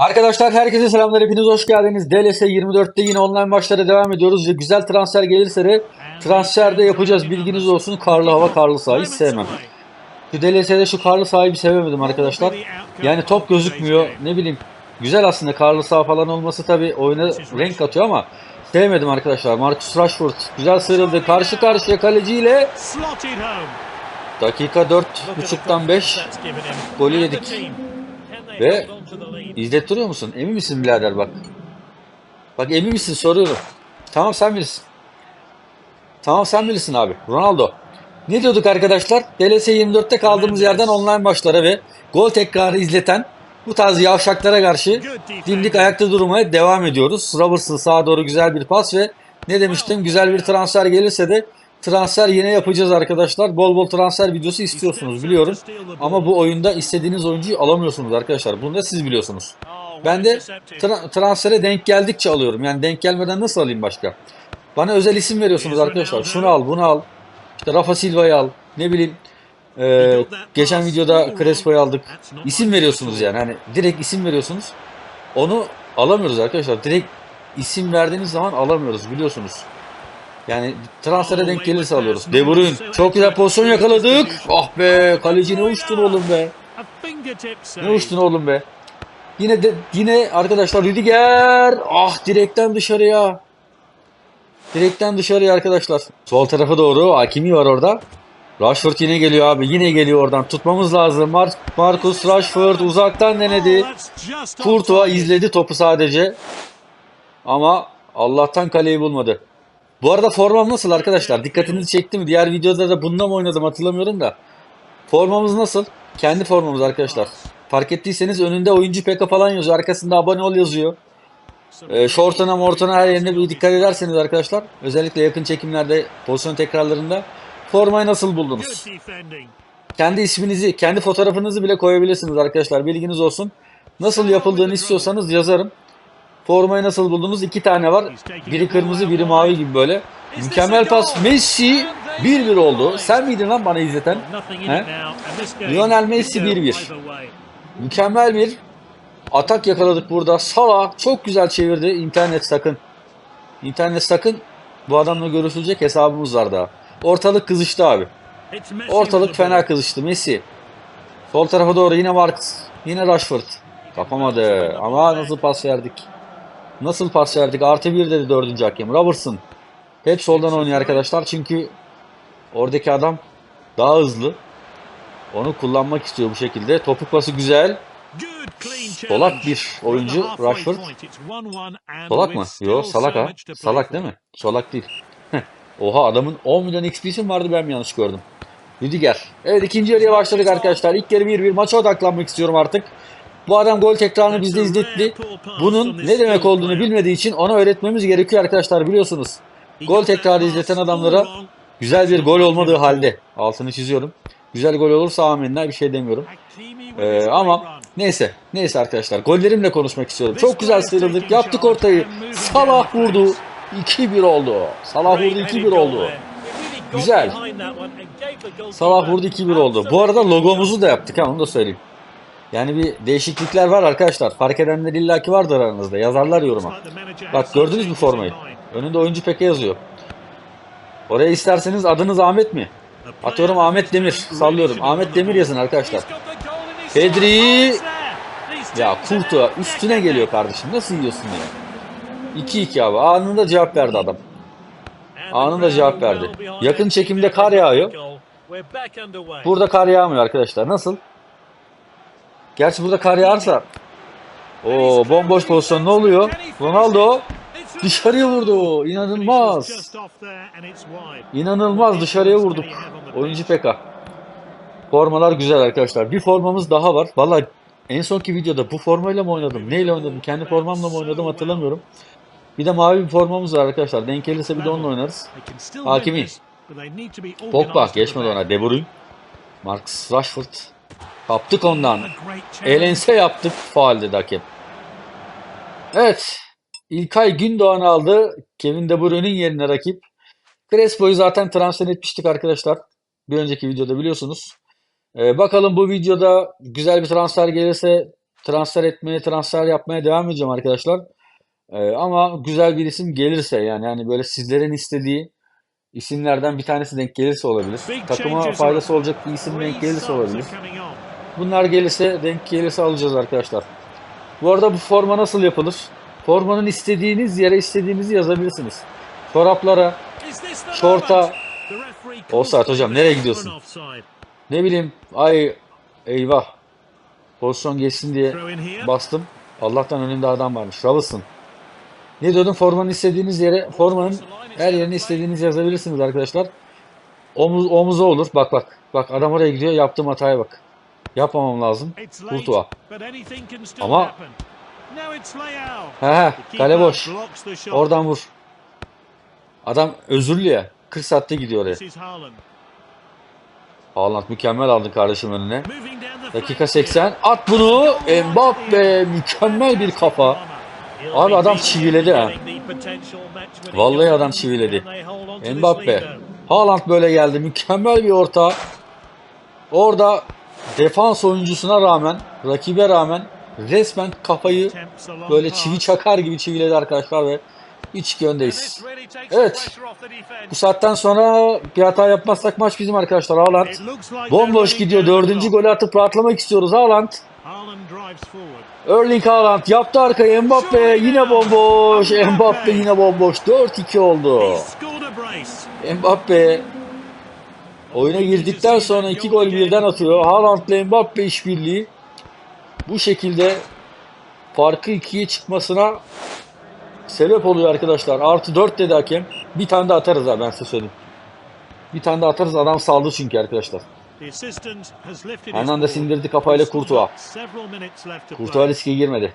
Arkadaşlar herkese selamlar. Hepiniz hoş geldiniz. DLS 24'te yine online maçlara devam ediyoruz ve güzel transfer gelirse de transferde yapacağız. Bilginiz olsun. Karlı hava, karlı saha hiç sevmem. Şu DLS'de şu karlı sahayı sevemedim arkadaşlar. Yani top gözükmüyor. Ne bileyim. Güzel aslında karlı saha falan olması tabii oyuna renk katıyor ama sevmedim arkadaşlar. Marcus Rashford güzel sıyrıldı. Karşı karşıya kaleciyle dakika 4.5'tan 5 golü yedik. Ve İzlettiriyor musun? Emin misin birader bak. Bak emin misin soruyorum. Tamam sen bilirsin. Tamam sen bilirsin abi. Ronaldo. Ne diyorduk arkadaşlar? DLS 24'te kaldığımız yerden online maçlara ve gol tekrarı izleten bu tarz yavşaklara karşı dimdik ayakta durmaya devam ediyoruz. Robertson sağa doğru güzel bir pas ve ne demiştim? Güzel bir transfer gelirse de transfer yine yapacağız arkadaşlar. Bol bol transfer videosu istiyorsunuz biliyorum. Ama bu oyunda istediğiniz oyuncuyu alamıyorsunuz arkadaşlar. Bunu da siz biliyorsunuz. Ben de tra- transfere denk geldikçe alıyorum. Yani denk gelmeden nasıl alayım başka? Bana özel isim veriyorsunuz arkadaşlar. Şunu al, bunu al. İşte Rafa Silva'yı al. Ne bileyim. Ee, geçen videoda Crespo'yu aldık. İsim veriyorsunuz yani. Hani direkt isim veriyorsunuz. Onu alamıyoruz arkadaşlar. Direkt isim verdiğiniz zaman alamıyoruz biliyorsunuz. Yani transfere denk gelirse alıyoruz. De Bruyne çok güzel pozisyon yakaladık. Ah be kaleci ne uçtun oğlum be. Ne uçtun oğlum be. Yine de yine arkadaşlar Rüdiger. Ah direkten dışarıya. Direkten dışarıya arkadaşlar. Sol tarafa doğru Hakimi var orada. Rashford yine geliyor abi. Yine geliyor oradan. Tutmamız lazım. Mar Marcus Rashford uzaktan denedi. Courtois izledi topu sadece. Ama Allah'tan kaleyi bulmadı. Bu arada formam nasıl arkadaşlar? Dikkatinizi çekti mi? Diğer videoda da bununla mı oynadım hatırlamıyorum da. Formamız nasıl? Kendi formamız arkadaşlar. Fark ettiyseniz önünde oyuncu PK falan yazıyor. Arkasında abone ol yazıyor. E, şortuna mortuna her yerine bir dikkat ederseniz arkadaşlar. Özellikle yakın çekimlerde pozisyon tekrarlarında. Formayı nasıl buldunuz? Kendi isminizi, kendi fotoğrafınızı bile koyabilirsiniz arkadaşlar. Bilginiz olsun. Nasıl yapıldığını istiyorsanız yazarım. Formayı nasıl buldunuz? İki tane var. Biri kırmızı, biri mavi gibi böyle. Mükemmel pas. Messi 1-1 oldu. Sen miydin lan bana izleten? He? Lionel Messi 1-1. Mükemmel bir atak yakaladık burada. Salah çok güzel çevirdi. İnternet sakın. İnternet sakın. Bu adamla görüşülecek hesabımız var daha. Ortalık kızıştı abi. Ortalık fena kızıştı. Messi. Sol tarafa doğru yine Marcus. Yine Rashford. Kapamadı. Ama nasıl pas verdik. Nasıl pas verdik? Artı bir dedi dördüncü hakem. Robertson. Hep soldan oynuyor arkadaşlar. Çünkü oradaki adam daha hızlı. Onu kullanmak istiyor bu şekilde. Topuk pası güzel. Solak bir oyuncu Rashford. Solak mı? Yok salak ha. Salak değil mi? Solak değil. Oha adamın 10 milyon XP'si vardı ben mi yanlış gördüm? Rüdiger. Evet ikinci yarıya başladık arkadaşlar. İlk yarı 1-1 maça odaklanmak istiyorum artık. Bu adam gol tekrarını bizde izletti. Bunun ne demek olduğunu bilmediği için ona öğretmemiz gerekiyor arkadaşlar biliyorsunuz. Gol tekrarı izleten adamlara güzel bir gol olmadığı halde altını çiziyorum. Güzel gol olursa amenna bir şey demiyorum. Ee, ama neyse neyse arkadaşlar gollerimle konuşmak istiyorum. Çok güzel sıyrıldık yaptık ortayı. Salah vurdu. 2-1 oldu. Salah vurdu 2-1 oldu. Güzel. Salah vurdu 2-1 oldu. Bu arada logomuzu da yaptık ha onu da söyleyeyim. Yani bir değişiklikler var arkadaşlar. Fark edenler illaki vardır aranızda. Yazarlar yoruma. Bak gördünüz mü formayı? Önünde oyuncu peke yazıyor. Oraya isterseniz adınız Ahmet mi? Atıyorum Ahmet Demir. Sallıyorum. Ahmet Demir yazın arkadaşlar. Pedri. Ya Kurtuğa üstüne geliyor kardeşim. Nasıl yiyorsun ya? 2-2 abi. Anında cevap verdi adam. Anında cevap verdi. Yakın çekimde kar yağıyor. Burada kar yağmıyor arkadaşlar. Nasıl? Gerçi burada kar yağarsa o bomboş pozisyon ne oluyor? Ronaldo dışarıya vurdu. İnanılmaz. İnanılmaz dışarıya vurduk. Oyuncu PK. Formalar güzel arkadaşlar. Bir formamız daha var. Valla en sonki videoda bu formayla mı oynadım? Neyle oynadım? Kendi formamla mı oynadım hatırlamıyorum. Bir de mavi bir formamız var arkadaşlar. Denk gelirse bir de onunla oynarız. Hakimi. Pogba geçmedi ona. De Bruyne. Marcus Rashford. Kaptık ondan. Elense yaptık. Faal dedi hakem. Evet. İlkay Gündoğan aldı. Kevin De Bruyne'nin yerine rakip. Crespo'yu zaten transfer etmiştik arkadaşlar. Bir önceki videoda biliyorsunuz. Ee, bakalım bu videoda güzel bir transfer gelirse transfer etmeye, transfer yapmaya devam edeceğim arkadaşlar. Ee, ama güzel bir isim gelirse yani hani böyle sizlerin istediği isimlerden bir tanesi denk gelirse olabilir. Takıma faydası olacak bir isim denk gelirse olabilir. Bunlar gelirse denk gelirse alacağız arkadaşlar. Bu arada bu forma nasıl yapılır? Formanın istediğiniz yere istediğinizi yazabilirsiniz. Çoraplara, şorta, calls Offside hocam, nereye gidiyorsun? ne bileyim ay eyvah pozisyon geçsin diye bastım. Allah'tan önümde adam varmış. Robinson. Ne diyordum? Formanın istediğiniz yere, formanın her yerine istediğinizi yazabilirsiniz arkadaşlar. Omuz, omuza olur. Bak bak. Bak adam oraya gidiyor. Yaptığım hataya bak. Yapmamam lazım. Kurtuğa. Ama-. He Kale boş. Oradan vur. Adam özürlü ya. 40 saatte gidiyor oraya. Haaland. Mükemmel aldın kardeşim önüne. Dakika flank 80. At bunu. Mbappe mükemmel bir kafa. Abi adam çiviledi ha. Vallahi adam çiviledi. Mbappe. Haaland böyle geldi. Mükemmel bir orta. Orada defans oyuncusuna rağmen, rakibe rağmen resmen kafayı böyle çivi çakar gibi çiviledi arkadaşlar ve 3-2 öndeyiz. Evet. Bu saatten sonra bir hata yapmazsak maç bizim arkadaşlar. Haaland bomboş gidiyor. Dördüncü golü atıp rahatlamak istiyoruz. Haaland. Erling Haaland yaptı arkaya Mbappe yine bomboş. Mbappe yine bomboş. 4-2 oldu. Mbappe oyuna girdikten sonra iki gol birden atıyor. Haaland'la Mbappe işbirliği bu şekilde farkı ikiye çıkmasına sebep oluyor arkadaşlar. Artı 4 dedi hakem. Bir tane de atarız ha ben size söyleyeyim. Bir tane de atarız adam saldı çünkü arkadaşlar. Hernandez indirdi kafayla Courtois. Kurtuğa riske girmedi.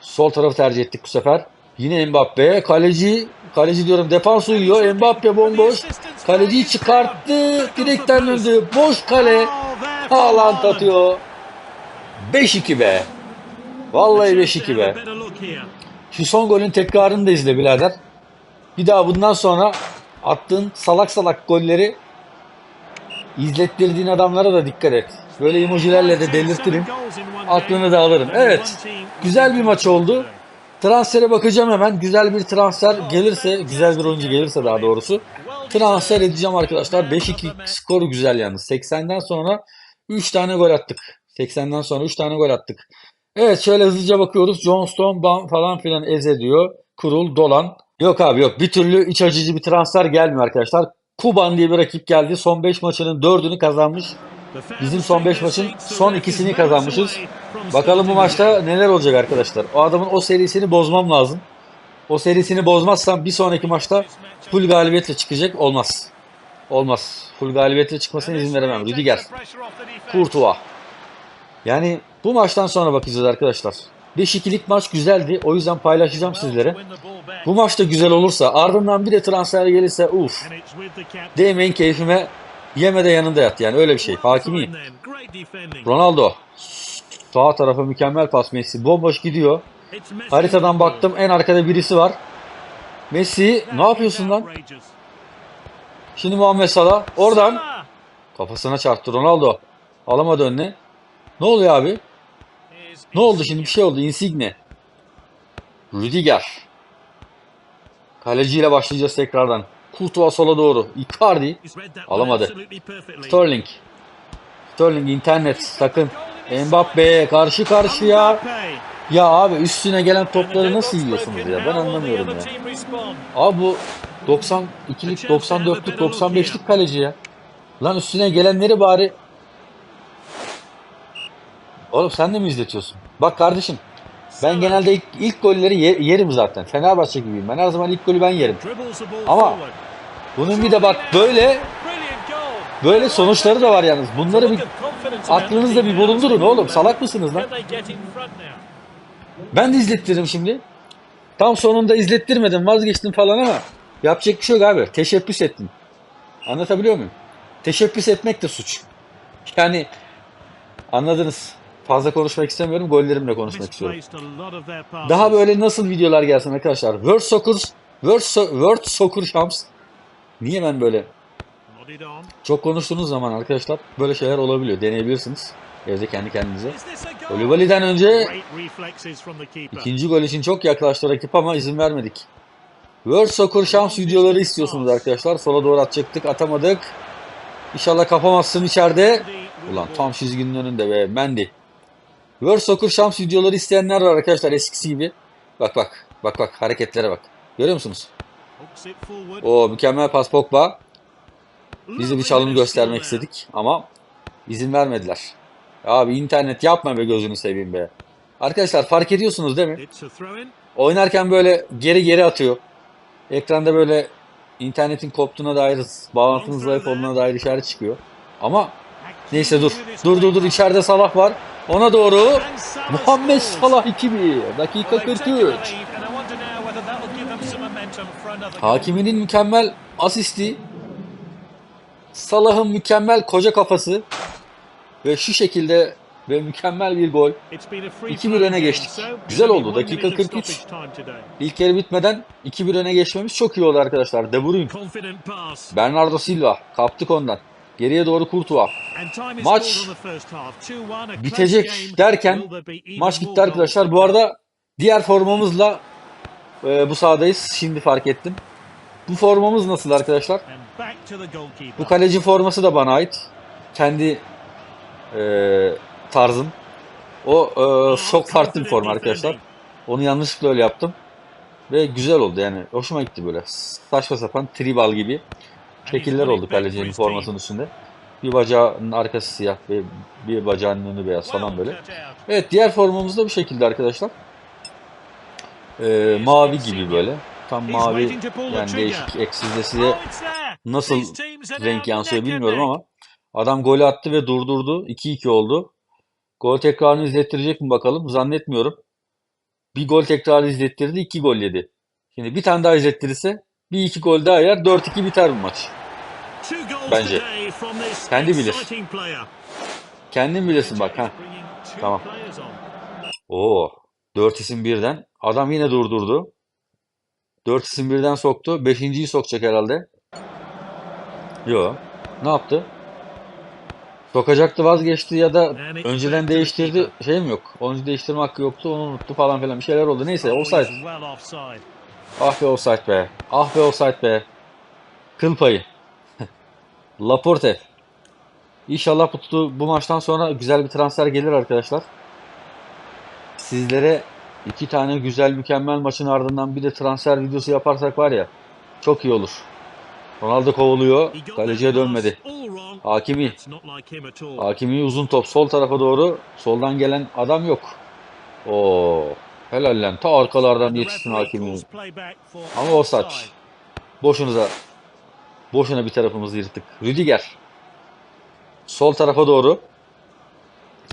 Sol tarafı tercih ettik bu sefer. Yine Mbappe. Kaleci, kaleci diyorum defans uyuyor. Mbappe bomboş. Kaleciyi çıkarttı. Direkten döndü. Boş kale. Haaland atıyor. 5-2 be. Vallahi 5-2 be. Şu son golün tekrarını da izle birader. Bir daha bundan sonra attığın salak salak golleri izlettirdiğin adamlara da dikkat et. Böyle emojilerle de delirtirim. Aklını da alırım. Evet. Güzel bir maç oldu. Transfere bakacağım hemen. Güzel bir transfer gelirse, güzel bir oyuncu gelirse daha doğrusu transfer edeceğim arkadaşlar. 5-2 skoru güzel yalnız. 80'den sonra 3 tane gol attık. 80'den sonra 3 tane gol attık. Evet şöyle hızlıca bakıyoruz. John Stone Bam falan filan eze diyor. Kurul dolan. Yok abi yok. Bir türlü iç acıcı bir transfer gelmiyor arkadaşlar. Kuban diye bir rakip geldi. Son 5 maçının 4'ünü kazanmış. Bizim son 5 maçın son ikisini kazanmışız. Bakalım bu maçta neler olacak arkadaşlar. O adamın o serisini bozmam lazım. O serisini bozmazsam bir sonraki maçta full galibiyetle çıkacak. Olmaz. Olmaz. Full galibiyetle çıkmasına izin veremem. Rüdiger. Courtois. Yani bu maçtan sonra bakacağız arkadaşlar. 5-2'lik maç güzeldi. O yüzden paylaşacağım sizlere. Bu maç da güzel olursa ardından bir de transfer gelirse uf. Değmeyin keyfime yeme de yanında yat yani öyle bir şey. Hakimiyim. Ronaldo. Sağ tarafa mükemmel pas Messi. Bomboş gidiyor. Haritadan baktım en arkada birisi var. Messi ne yapıyorsun lan? Şimdi Muhammed Salah oradan kafasına çarptı Ronaldo. Alamadı önüne. Ne oluyor abi? Ne oldu şimdi bir şey oldu. Insigne. Rüdiger. Kaleciyle başlayacağız tekrardan. Courtois sola doğru. Icardi. Alamadı. Sterling. Sterling internet sakın. Mbappe karşı karşıya. Ya abi üstüne gelen topları nasıl yiyorsunuz ya? Ben anlamıyorum ya. Abi bu 92'lik, 94'lük, 95'lik kaleci ya. Lan üstüne gelenleri bari Oğlum sen de mi izletiyorsun? Bak kardeşim ben genelde ilk, ilk golleri ye- yerim zaten. Fenerbahçe gibiyim. Ben her zaman ilk golü ben yerim. Ama bunun bir de bak böyle böyle sonuçları da var yalnız. Bunları bir aklınızda bir bulundurun oğlum. Salak mısınız lan? Ben de izlettiririm şimdi. Tam sonunda izlettirmedim vazgeçtim falan ama yapacak bir şey yok abi. Teşebbüs ettim. Anlatabiliyor muyum? Teşebbüs etmek de suç. Yani anladınız. Fazla konuşmak istemiyorum. Gollerimle konuşmak istiyorum. Daha böyle nasıl videolar gelsin arkadaşlar? World Soccer, World, so- World Soccer Champs. Niye ben böyle çok konuştuğunuz zaman arkadaşlar böyle şeyler olabiliyor. Deneyebilirsiniz. Evde kendi kendinize. Kolibali'den önce İkinci gol için çok yaklaştı rakip ama izin vermedik. World Soccer şans videoları istiyorsunuz arkadaşlar. Sola doğru atacaktık atamadık. İnşallah kapamazsın içeride. Ulan tam çizginin önünde be Mendy. World Soccer şans videoları isteyenler var arkadaşlar eskisi gibi. Bak bak bak bak hareketlere bak. Görüyor musunuz? O mükemmel pas Pogba. Biz de bir çalım göstermek istedik ama izin vermediler. Abi internet yapma be gözünü seveyim be. Arkadaşlar fark ediyorsunuz değil mi? Oynarken böyle geri geri atıyor. Ekranda böyle internetin koptuğuna dair, bağlantının zayıf olduğuna dair işaret çıkıyor. Ama neyse dur. Dur dur dur içeride Salah var. Ona doğru Muhammed Salah 2-1. Dakika 43. Hakiminin mükemmel asisti. Salah'ın mükemmel koca kafası. Ve şu şekilde ve mükemmel bir gol. 2-1 öne geçtik. Güzel oldu. Dakika 43. İlk yarı bitmeden 2-1 öne geçmemiz çok iyi oldu arkadaşlar. De Bruyne, Bernardo Silva kaptık ondan. Geriye doğru Courtois. Maç bitecek derken Maç bitti arkadaşlar. Bu arada diğer formamızla e, bu sahadayız. Şimdi fark ettim. Bu formamız nasıl arkadaşlar? Bu kaleci forması da bana ait. Kendi e, tarzım. O e, çok farklı bir forma arkadaşlar. Onu yanlışlıkla öyle yaptım. Ve güzel oldu yani. Hoşuma gitti böyle. Saçma sapan tribal gibi şekiller oldu kalecinin formasının üstünde. Bir bacağının arkası siyah ve bir bacağının önü beyaz falan böyle. Evet diğer formamız da bu şekilde arkadaşlar. Ee, mavi gibi böyle. Tam mavi yani değişik eksizde size nasıl renk yansıyor bilmiyorum ama adam golü attı ve durdurdu. 2-2 oldu. Gol tekrarını izlettirecek mi bakalım? Zannetmiyorum. Bir gol tekrarı izlettirdi, 2 gol yedi. Şimdi bir tane daha izlettirirse bir iki gol daha yer 4-2 biter bu maç. Bence. Kendi bilir. Kendin bilirsin bak ha. Tamam. Oo, 4 isim birden. Adam yine durdurdu. 4 isim birden soktu. Beşinciyi sokacak herhalde. Yo. Ne yaptı? Sokacaktı vazgeçti ya da önceden değiştirdi. Şey mi yok? Oyuncu değiştirme hakkı yoktu. Onu unuttu falan filan. Bir şeyler oldu. Neyse offside. Ah be offside be. Ah be offside be. Kıl payı. Laporte. İnşallah bu, bu maçtan sonra güzel bir transfer gelir arkadaşlar. Sizlere iki tane güzel mükemmel maçın ardından bir de transfer videosu yaparsak var ya çok iyi olur. Ronaldo kovuluyor. Kaleciye dönmedi. Hakimi. Hakimi uzun top sol tarafa doğru. Soldan gelen adam yok. Oo. Helal lan. Ta arkalardan yetişsin Hakimi. Ama o saç. Boşunuza. Boşuna bir tarafımızı yırttık. Rüdiger. Sol tarafa doğru.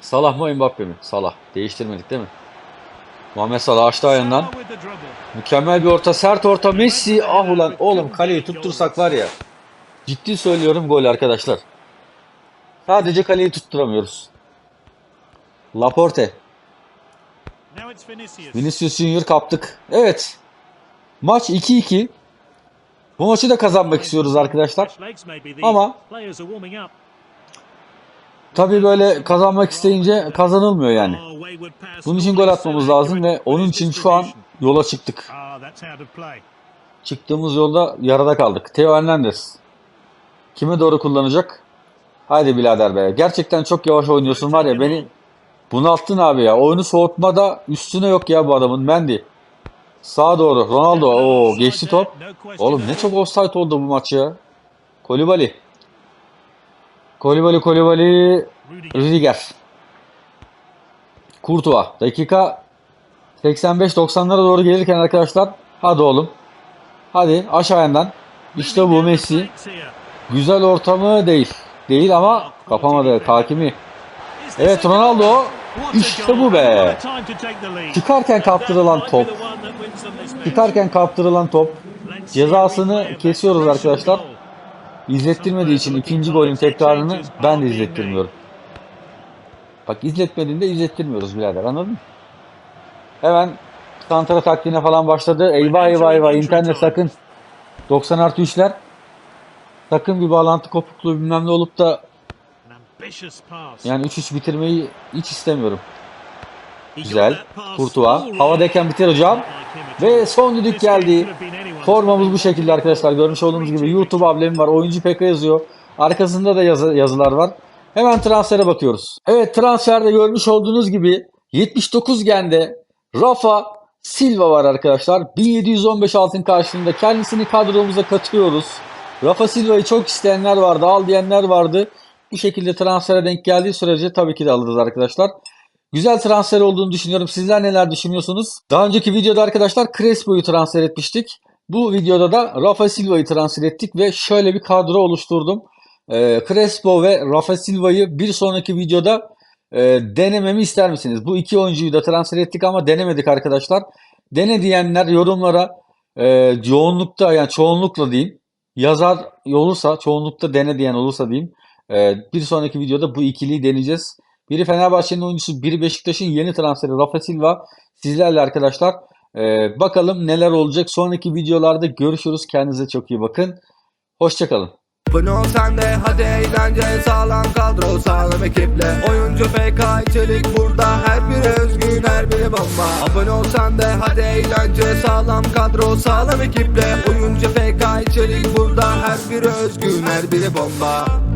Salah mı Mbappe mi? Salah. Değiştirmedik değil mi? Muhammed Salah açtı ayağından. Mükemmel bir orta. Sert orta. Messi. Ah ulan oğlum kaleyi tuttursak var ya. Ciddi söylüyorum gol arkadaşlar. Sadece kaleyi tutturamıyoruz. Laporte. Vinicius Junior kaptık. Evet. Maç 2-2. Bu maçı da kazanmak istiyoruz arkadaşlar. Ama tabii böyle kazanmak isteyince kazanılmıyor yani. Bunun için gol atmamız lazım ve onun için şu an yola çıktık. Çıktığımız yolda yarıda kaldık. Theo Hernandez. Kime doğru kullanacak? Haydi birader be. Gerçekten çok yavaş oynuyorsun var ya beni bunalttın abi ya. Oyunu soğutmada üstüne yok ya bu adamın. Mendy. Sağa doğru. Ronaldo. Oo geçti top. Oğlum ne çok offside oldu bu maç ya. Kolibali. Kolibali Kolibali. Rüdiger. Courtois. Dakika 85-90'lara doğru gelirken arkadaşlar. Hadi oğlum. Hadi aşağıdan. İşte bu Messi. Güzel ortamı değil. Değil ama kapamadı. Hakimi. Evet Ronaldo. İşte bu be. Çıkarken kaptırılan top. Çıkarken kaptırılan top. Cezasını kesiyoruz arkadaşlar. İzlettirmediği için ikinci golün tekrarını ben de izlettirmiyorum. Bak izletmediğinde izlettirmiyoruz birader anladın mı? Hemen Santara taktiğine falan başladı. Eyvah eyvah eyvah internet sakın 90 artı 3'ler sakın bir bağlantı kopukluğu bilmem ne olup da Yani 3-3 bitirmeyi hiç istemiyorum. Güzel. Kurtuğa. Havadayken bitir hocam. Ve son düdük geldi. Formamız bu şekilde arkadaşlar. Görmüş olduğunuz gibi YouTube ablemi var. Oyuncu PK yazıyor. Arkasında da yazı- yazılar var. Hemen transfere bakıyoruz. Evet transferde görmüş olduğunuz gibi 79 gende Rafa Silva var arkadaşlar. 1715 altın karşılığında kendisini kadromuza katıyoruz. Rafa Silva'yı çok isteyenler vardı, al diyenler vardı. Bu şekilde transfere denk geldiği sürece tabii ki de alırız arkadaşlar. Güzel transfer olduğunu düşünüyorum. Sizler neler düşünüyorsunuz? Daha önceki videoda arkadaşlar Crespo'yu transfer etmiştik. Bu videoda da Rafa Silva'yı transfer ettik ve şöyle bir kadro oluşturdum. Ee, Crespo ve Rafa Silva'yı bir sonraki videoda e, denememi ister misiniz? Bu iki oyuncuyu da transfer ettik ama denemedik arkadaşlar. Dene diyenler yorumlara e, yoğunlukta yani çoğunlukla diyeyim yazar olursa çoğunlukta dene diyen olursa diyeyim e, bir sonraki videoda bu ikiliyi deneyeceğiz. Biri Fenerbahçe'nin oyuncusu, biri Beşiktaş'ın yeni transferi Rafa Silva sizlerle arkadaşlar. E, bakalım neler olacak. Sonraki videolarda görüşürüz. Kendinize çok iyi bakın. Hoşçakalın. Abone ol hadi eğlence sağlam kadro sağlam ekiple Oyuncu FK içerik burada her biri özgün her biri bomba Abone ol sen hadi eğlence sağlam kadro sağlam ekiple Oyuncu FK içerik burada her biri özgün her biri bomba